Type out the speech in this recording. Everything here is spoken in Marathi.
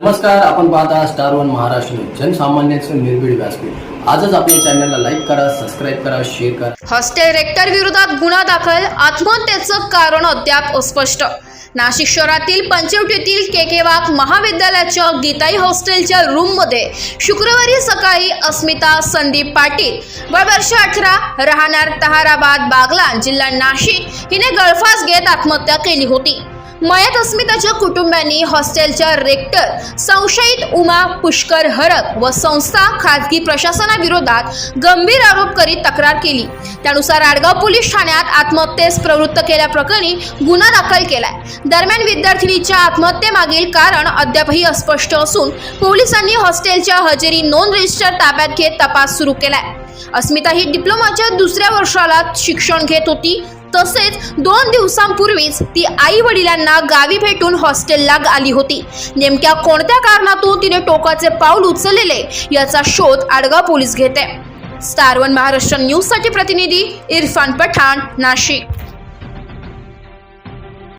नमस्कार आपण पाहता स्टार वन महाराष्ट्र जनसामान्यांचं निर्भीड व्यासपीठ. आजच आपल्या चॅनलला लाईक करा सबस्क्राईब करा शेअर करा. हॉस्टेल रेक्टर विरोधात गुन्हा दाखल आत्महत्येचं कारण अद्याप अस्पष्ट. नाशिक शहरातील पंचवटीतील के के वाघ महाविद्यालयाच्या गीताई हॉस्टेलच्या रूममध्ये शुक्रवारी सकाळी अस्मिता संदीप पाटील वय वर्ष अठरा राहणार तहाराबाद बागला जिल्हा नाशिक हिने गळफास घेत आत्महत्या केली होती. मयत अस्मिताच्या कुटुंबियांनी हॉस्टेलच्या रेक्टर संशयित उमा पुष्कर हरक व संस्था खाजगी प्रशासनाविरोधात गंभीर आरोप करीत तक्रार केली. त्यानुसार आडगाव पोलीस ठाण्यात आत्महत्येस प्रवृत्त केल्याप्रकरणी गुन्हा दाखल केलाय. दरम्यान विद्यार्थिनीच्या आत्महत्येमागील कारण अद्यापही अस्पष्ट असून पोलिसांनी हॉस्टेलच्या हजेरी नोंद रजिस्टर ताब्यात घेत तपास सुरू केलाय. अस्मिता ही डिप्लोमाच्या दुसऱ्या वर्षाला शिक्षण घेत होती. तसेच दोन दिवसांपूर्वीच ती आई वडिलांना गावी भेटून हॉस्टेलला आली होती. नेमक्या कोणत्या कारणातून तिने टोकाचे पाऊल उचललेले याचा शोध आडगाव पोलीस घेते. स्टार वन महाराष्ट्र न्यूजसाठी प्रतिनिधी इरफान पठाण नाशिक.